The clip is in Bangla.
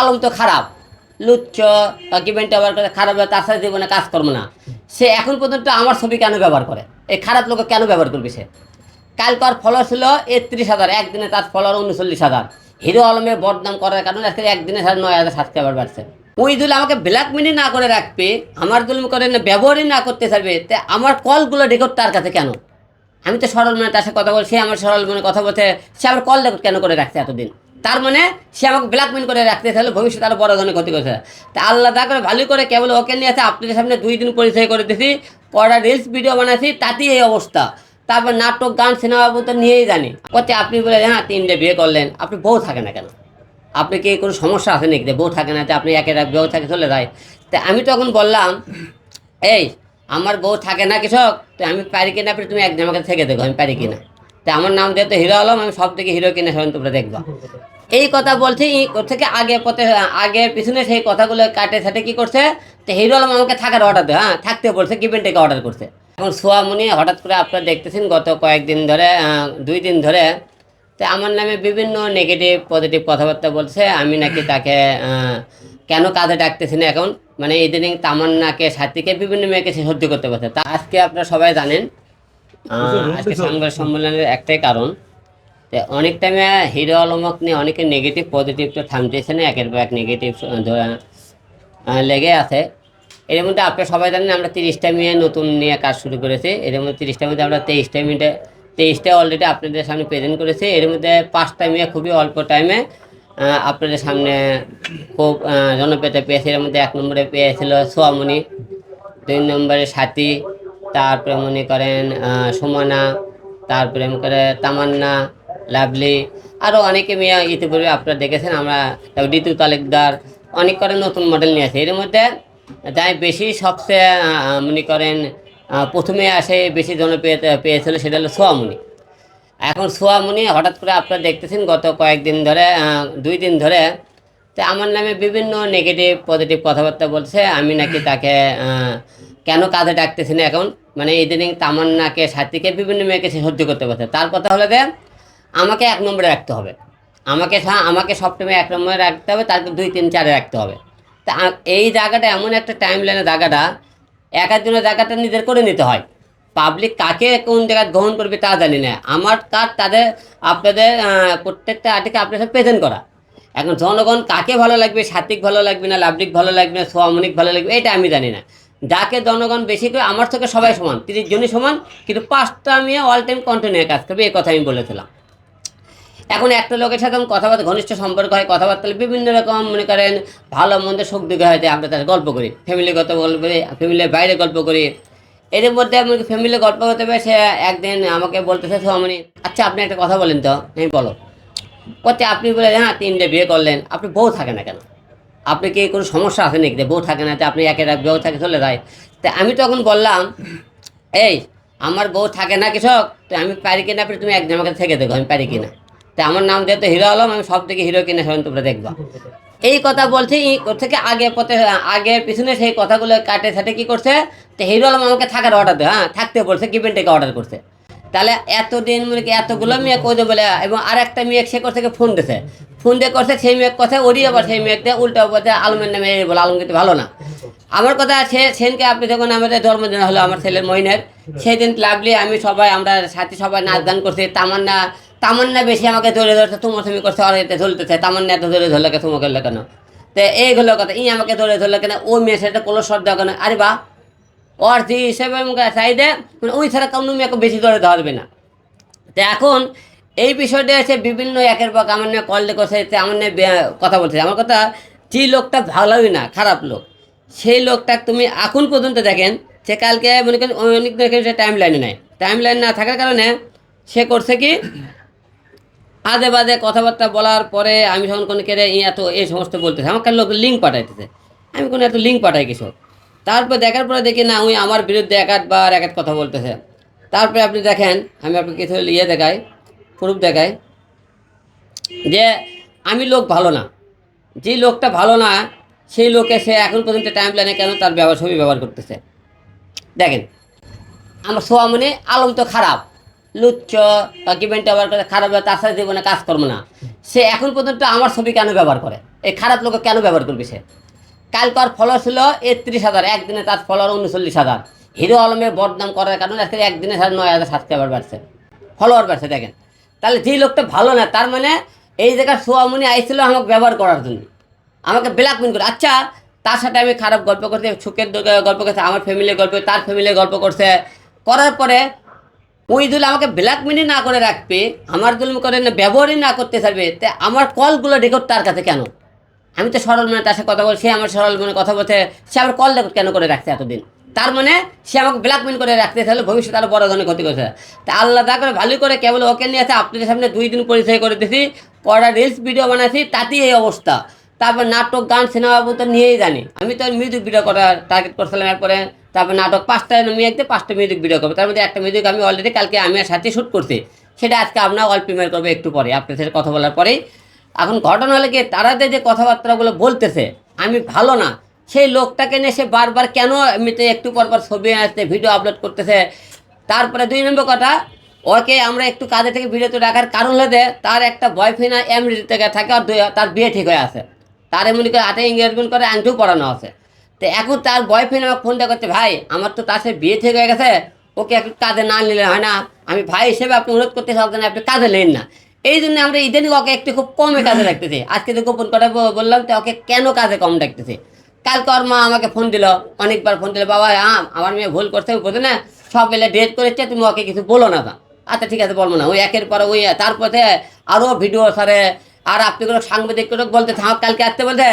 আলম তো খারাপ। লুচ্চ কিবেন্ট ব্যবহার করে খারাপ তার সাথে জীবনে কাজ করব না। সে এখন পর্যন্ত আমার ছবি কেন ব্যবহার করে? এই খারাপ লোক কেন ব্যবহার করবে সে? কাল কালকার ফলোয়ার ছিল একত্রিশ হাজার, একদিনে তার ফলোয়ার উনচল্লিশ হাজার। হিরো আলমের বদনাম করার কারণে আজকে একদিনে সাড়ে নয় হাজার সাবস্ক্রাইবার বাড়ছে। ওই দুল আমাকে ব্ল্যাকমেলি না করে রাখবে, আমার দুল করে না, ব্যবহারই না করতে চাইবে তা আমার কলগুলো রেকর্ড তার কাছে কেন? আমি তো সরল মনে, তার সাথে কথা বলছি আমার সরল মনে কথা বলছে, সে আমার কল রেকর্ড কেন করে রাখছে এতদিন? তার মানে সে আমাকে ব্ল্যাকমেল করে রাখতে তাহলে ভবিষ্যতে আরও বড় ধরনের ক্ষতি করেছে। তা আল্লাহ দা করে ভালো করে কেবল ওকে নিয়ে আছে, আপনাদের সামনে দুই দিন পরিচয় করে দিয়েছি কটা রিলস ভিডিও বানাইছি, তাতেই এই অবস্থা। তারপর নাটক, গান সিনেমা তো নিয়েই জানি। কত আপনি বলে হ্যাঁ তিনটে বিয়ে করলেন, আপনি বউ থাকে না কেন? আপনি কি কোনো সমস্যা আছে নাকি? বউ থাকে না যে আপনি এক বউ থাকে, চলে যায়। তা আমি তখন বললাম, এই, আমার বউ থাকে না কৃষক, তো আমি পারি কিনা, আপনি তুমি একদিন আমাকে থেকে দেখো, আমি পারি কিনা? তা আমার নাম যেহেতু হিরো আলম, আমি সব থেকে হিরো কিনা সেখানে তোমরা দেখবা। এই কথা বলছি থেকে আগে পথে আগের পিছনে সেই কথাগুলো কাটে সাটে কি করছে? তো হিরো আলম আমাকে থাকার অর্ডার দেয় হ্যাঁ থাকতে বলছে থেকে অর্ডার করছে। এখন সোয়ামনি হঠাৎ করে আপনারা দেখতেছেন গত কয়েকদিন ধরে দুই দিন ধরে তো আমার নামে বিভিন্ন নেগেটিভ পজিটিভ কথাবার্তা বলছে আমি নাকি তাকে কেন কাজে ডাকতেছি না এখন? মানে ইদানিং তামান্নাকে সাথীকে বিভিন্ন মেয়েকে সে সহ্য করতে পারছে তা আজকে আপনারা সবাই জানেন আজকে সংবাদ সম্মেলনের একটাই কারণ। তো অনেক টাইমে হিরো আলমক নিয়ে অনেকে নেগেটিভ পজিটিভ তো থামতেছে না, একের পর এক নেগেটিভ লেগে আছে। এর মধ্যে আপনারা সবাই জানেন আমরা তিরিশটা মেয়ে নতুন নিয়ে কাজ শুরু করেছি। এর মধ্যে তিরিশটা মধ্যে আমরা তেইশটা মিনিটে, তেইশটা অলরেডি আপনাদের সামনে প্রেজেন্ট করেছি। এর মধ্যে পাঁচটা মেয়ে খুবই অল্প টাইমে আপনাদের সামনে খুব জনপ্রিয়তা পেয়েছে। এর মধ্যে এক নম্বরে পেয়েছিল সোয়ামণি, দুই নম্বরে সাথী, তারপরে মনে করেন সুমনা, তারপরে মনে করে তামান্না লাভলি আরও অনেকে মেয়ে ইতিপূর্বে আপনারা দেখেছেন, আমরা ঋতু তালুকদার, অনেক করে নতুন মডেল নিয়ে আসে। এর মধ্যে যাই বেশি সবচেয়ে মনে করেন প্রথমে আসে বেশি জনপ্রিয়তা পেয়েছিল সেটা হলো সোয়ামুনি। এখন সোয়ামণি হঠাৎ করে আপনারা দেখতেছেন, গত কয়েকদিন ধরে দুই দিন ধরে, তো আমার নামে বিভিন্ন নেগেটিভ পজিটিভ কথাবার্তা বলছে, আমি নাকি তাকে কেন কাজে ডাকতেছি না এখন? মানে ইদানিং তামান্নাকে সাথীকে বিভিন্ন মেয়েকে সে সহ্য করতে পারছে তার কথা হলো যে আমাকে এক নম্বরে রাখতে হবে। আমাকে আমাকে সবসময় এক নম্বরে রাখতে হবে, তারপর দুই, তিন, চারে রাখতে হবে। তা এই জায়গাটা এমন একটা টাইম লাইনের জায়গাটা এক একজনের জায়গাটা নিজের করে নিতে হয়। পাবলিক কাকে কোন জায়গায় গ্রহণ করবে তা জানি না। আমার কাজ তাদের, আপনাদের প্রত্যেকটা আর্টিকে আপনাদের প্রেজেন্ট করা। এখন জনগণ কাকে ভালো লাগবে, সাত্বিক ভালো লাগবে না লাবলিক ভালো লাগবে না সোয়ামনিক ভালো লাগবে, এটা আমি জানি না। যাকে জনগণ বেশি করে, আমার থেকে সবাই সমান, তিরিশ জনই সমান, কিন্তু পাঁচটা আমি অল টাইম কন্টিনিউ কাজ করবে এই কথা আমি বলেছিলাম। এখন একটা লোকের সাথে কথাবার্তা, ঘনিষ্ঠ সম্পর্ক হয়, কথাবার্তা বিভিন্ন রকম, মনে করেন, ভালো, মন্দ, সুখ, দুঃখে হয়তো আমরা তার গল্প করি। ফ্যামিলিগত গল্প করি ফ্যামিলির বাইরে গল্প করি। এর মধ্যে আমি ফ্যামিলি গল্প করতে পারে, সে একদিন আমাকে বলতেছে, সোহামণি আচ্ছা আপনি একটা কথা বলেন তো, আমি বলো। করতে আপনি বলে হ্যাঁ তিনটে বিয়ে করলেন, আপনি বউ থাকে না কেন? আপনি কি কোনো সমস্যা আছে নাকি? বউ থাকে না আপনি এক বউ থাকে, চলে যায়। তা আমি তখন বললাম, এই, আমার বউ থাকে না কৃষক, তো আমি পারি কিনা, আপনি তুমি একদিন আমাকে থেকে দেখো, আমি পারি কিনা? তা আমার নাম যেহেতু হিরো আলম, আমি সব থেকে হিরো কিনা সেখানে তোমরা দেখবা। এই কথা বলছি থেকে আগে পথে, আগের পিছনে সেই কথাগুলো কাটে সাটে কি করছে? তো হিরো আলম আমাকে থাকার অর্ডার দেয় হ্যাঁ থাকতে বলছে কিপেন থেকে অর্ডার করছে। তাহলে এতদিন মানে কি এতগুলো মেয়ে কই বলে এবং আর একটা মেয়ে সে করছে কি ফোন দিছে ফোন দিয়ে করছে, সেই মেয়ে কথা ওরই আবার সেই মেয়েকে উল্টা বলছে আলমের নামে বলে আলম কিন্তু ভালো না। আমার কথা সে, সেনকে আপনি যখন আমাদের জন্মদিন হলো আমার ছেলের মহিনের। সেই দিন লাভলি আমি সবাই, আমরা সাথে সবাই নাচ গান করছি, তামান্না তামান্না বেশি আমাকে ধরে ধরছে, তোমার তুমি করছে, আর এতে ধরতেছে, তামান্না এত ধরে ধরলে কে তোমাকে কেন তো এইগুলো কথা, ই আমাকে ধরে ধরলে কেন? ও মেয়ে সেটা কোনো শব্দ কেন আরে বা ওর যে হিসেবে চাইদে মানে ওই ছাড়া কোনো মেয়েকে বেশি ধরে ধরবে না। তো এখন এই বিষয়টা আছে বিভিন্ন একের পর আমার নিয়ে কল করছে আমার নিয়ে কথা বলছে। আমার কথা, যে লোকটা ভালোই না, খারাপ লোক, সেই লোকটা তুমি এখন পর্যন্ত দেখেন, সে কালকে মনে করেন অনেক দেখেন সে টাইম লাইনে নেয় টাইম লাইন না থাকার কারণে সে করছে কি আদে বাদে কথাবার্তা বলার পরে আমি যখন কোনো কেড়ে এত এই সমস্ত বলতেছে, আমাকে লোক লিঙ্ক পাঠাইতেছে। আমি কোনো এত লিঙ্ক পাঠাই কিছু। তারপর দেখার পরে দেখি না, উনি আমার বিরুদ্ধে এক বার এক এক কথা বলতেছে। তারপরে আপনি দেখেন, আমি আপনাকে কিছু ইয়ে দেখাই প্রুফ দেখাই, যে আমি লোক ভালো না। যে লোকটা ভালো না, সেই লোকে সে এখন পর্যন্ত টাইম লাইনে কেন তার ছবি ব্যবহার করতেছে? দেখেন, আমার সোয়ামনি আলম তো খারাপ। লুচ্চ কিবেন্ট ব্যবহার করে খারাপ তার সাথে জীবনে কাজ করব না। সে এখন পর্যন্ত আমার ছবি কেন ব্যবহার করে? এই খারাপ লোক কেন ব্যবহার করবে সে? কালকে আর ফলোয়ার ছিল একত্রিশ হাজার, একদিনে তার ফলোয়ার উনচল্লিশ হাজার। হিরো আলমের বদনাম করার কারণে আজকে একদিনে সাড়ে নয় হাজার সাবস্ক্রাইবার বাড়ছে। ফলোয়ার বাড়ছে, দেখেন। তাহলে যে লোকটা ভালো না, তার মানে এই জায়গায় সোয়ামনি আইছিল আমাকে ব্যবহার করার জন্য। আমাকে ব্ল্যাকমেল করে আচ্ছা তার সাথে আমি খারাপ গল্প করতে সুখের গল্প করছে, আমার ফ্যামিলির গল্প, তার ফ্যামিলির গল্প করছে। করার পরে ওই দুল আমাকে ব্ল্যাকমেলই না করে রাখবে, আমার দুল করে না, ব্যবহারই না করতে পারবে, তা আমার কলগুলো রেকর্ড তার কাছে কেন? আমি তো সরল মনে তার সাথে কথা বলছি আমার সরল মনে কথা বলছে, সে আমার কল রেকর্ড কেন করে রাখছে এতদিন? তার মানে সে আমাকে ব্ল্যাকমেল করে রাখতে তাহলে ভবিষ্যতে আরও বড় ধরনের ক্ষতি করছে। তা আল্লাহ দা করে ভালো করে কেবল ওকে নিয়ে আছে আপনাদের সামনে দুই দিন পরিচয় করে দিয়েছি কটা রিলস ভিডিও বানাইছি, তাতেই এই অবস্থা। তারপর নাটক, গান, সিনেমা তো নিয়েই জানি। আমি তো মিউজিক ভিডিও করার টার্গেট করছিলাম এরপরে তারপর নাটক পাঁচটা, আমি একতে পাঁচটা মিউজিক ভিডিও করব। তার মধ্যে একটা মিউজিক আমি অলরেডি কালকে আমি সাথে শ্যুট করছি। সেটা আজকে আপনার অল প্রিমিয়ার করব একটু পরে আপনার সাথে কথা বলার পরেই। এখন ঘটনা হলে কি, তারা যে কথাবার্তাগুলো বলতেছে, আমি ভালো না। সেই লোকটাকে নিয়ে সে বারবার কেন এমনিতে একটু পর পর ছবি আসতে ভিডিও আপলোড করতেছে? তারপরে দুই নম্বর কথা, ওকে আমরা একটু কাজে থেকে ভিডিওতে রাখার কারণ হলে তার একটা বয়ফ্রেন্ড আমেরিকা থেকে থাকে আর তার বিয়ে ঠিক হয়ে আছে। তার এমনি করে হাতে এঙ্গেজমেন্ট করে, আংটিও পড়ানো আছে। তো এখন তার বয়ফ্রেন্ড আমাকে ফোনটা করছে ভাই, আমার তো তার সাথে বিয়ে ঠিক হয়ে গেছে, ওকে একটু কাজে না নিলে হয় না। আমি ভাই হিসেবে আপনি অনুরোধ করতে চাচ্ছেন আপনি কাজে নেন না। এই জন্য আমরা ইদানিং ওকে একটু খুব কমে কাজে রাখতেছি। আজকে তো গোপন কথা বললাম, তো ওকে কেন কাজে কম রাখতেছি? কালকে ওর মা আমাকে ফোন দিল, অনেকবার ফোন দিল, বাবা হ্যাঁ আমার মেয়ে ভুল করছে বোঝে না, সব বেলা ডেট করেছে, তুমি ওকে কিছু বলো না। আচ্ছা ঠিক আছে, বলব না। ওই একের পর ওই, তারপরে আরও ভিডিও সারে আর আপনি কোনো সাংবাদিক বলতে থাক কালকে আসতে বলতে?